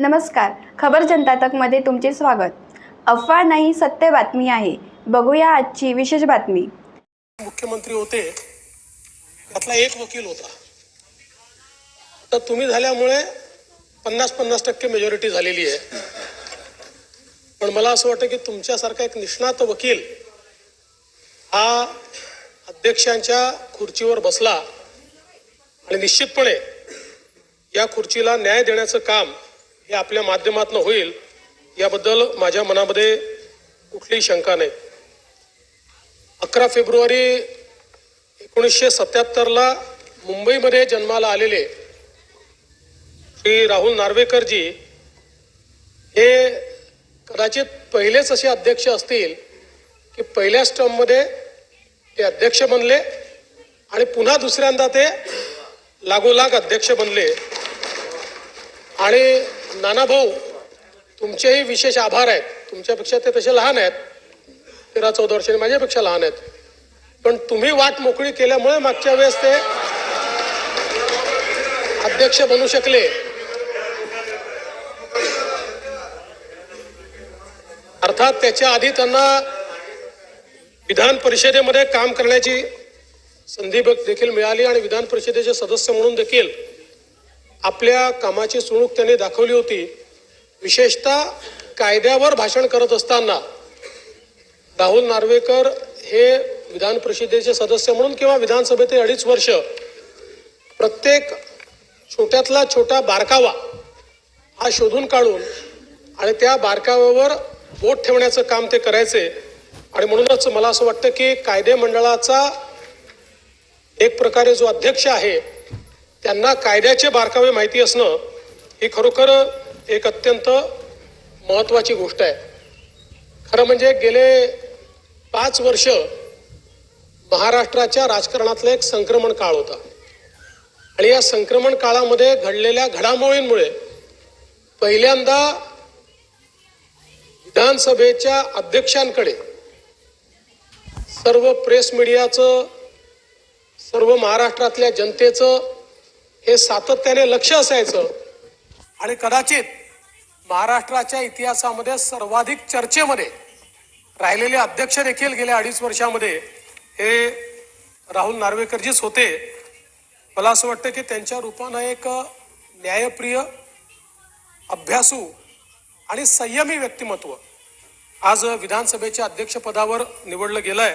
नमस्कार. खबर जनता तकमध्ये तुमचे स्वागत. अफवा नाही सत्य बातमी आहे. बघूया आजची विशेष बातमी. मुख्यमंत्री होते. त्यातला एक वकील होता. तर तुम्ही झाल्यामुळे पन्नास पन्नास टक्के मेजॉरिटी झालेली आहे. पण मला असं वाटतं की तुमच्यासारखा एक निष्णात वकील हा अध्यक्षांच्या खुर्चीवर बसला आणि निश्चितपणे या खुर्चीला न्याय देण्याचं काम हे आपल्या माध्यमातून होईल याबद्दल माझ्या मनामध्ये कुठलीही शंका नाही. अकरा फेब्रुवारी एकोणीसशे सत्याहत्तरला मुंबईमध्ये जन्माला आलेले श्री राहुल नार्वेकरजी हे कदाचित पहिलेच असे अध्यक्ष असतील की पहिल्या टर्ममध्ये ते अध्यक्ष बनले आणि पुन्हा दुसऱ्यांदा ते लागोलाग अध्यक्ष बनले. आणि नानाभाऊ तुमचेही विशेष आभार आहेत. तुमच्यापेक्षा ते तसे लहान आहेत. तेरा चौदा वर्षांनी माझ्यापेक्षा लहान आहेत. पण तुम्ही वाट मोकळी केल्यामुळे मागच्या वेळेस ते अध्यक्ष बनू शकले. अर्थात त्याच्या आधी त्यांना विधान परिषदेमध्ये काम करण्याची संधी देखील मिळाली आणि विधान परिषदेचे सदस्य म्हणून देखील आपल्या कामाची सुणूक त्यांनी दाखवली होती. विशेषतः कायद्यावर भाषण करत असताना. राहुल नार्वेकर हे विधान परिषदेचे सदस्य म्हणून किंवा विधानसभेचे अडीच वर्ष. प्रत्येक छोट्यातला छोटा बारकावा हा शोधून काढून आणि त्या बारकाव्यावर बोट ठेवण्याचं काम ते करायचे. आणि म्हणूनच मला असं वाटतं की कायदे मंडळाचा एक प्रकारे जो अध्यक्ष आहे त्यांना कायद्याचे बारकावे माहिती असणं ही खरोखर एक अत्यंत महत्त्वाची गोष्ट आहे. खरं म्हणजे गेले पाच वर्ष महाराष्ट्राच्या राजकारणातलं एक संक्रमण काळ होता. आणि या संक्रमण काळामध्ये घडलेल्या घडामोडींमुळे पहिल्यांदा विधानसभेच्या अध्यक्षांकडे सर्व प्रेस मीडियाचं सर्व महाराष्ट्रातल्या जनतेचं हे सातत्याने लक्ष असायचं. आणि कदाचित महाराष्ट्राच्या इतिहासामध्ये सर्वाधिक चर्चेमध्ये राहिलेले अध्यक्ष देखील गेल्या अडीच वर्षामध्ये हे राहुल नार्वेकरजीच होते. मला असं वाटतं की त्यांच्या रूपानं एक न्यायप्रिय अभ्यासू आणि संयमी व्यक्तिमत्व आज विधानसभेच्या अध्यक्षपदावर निवडलं गेलं आहे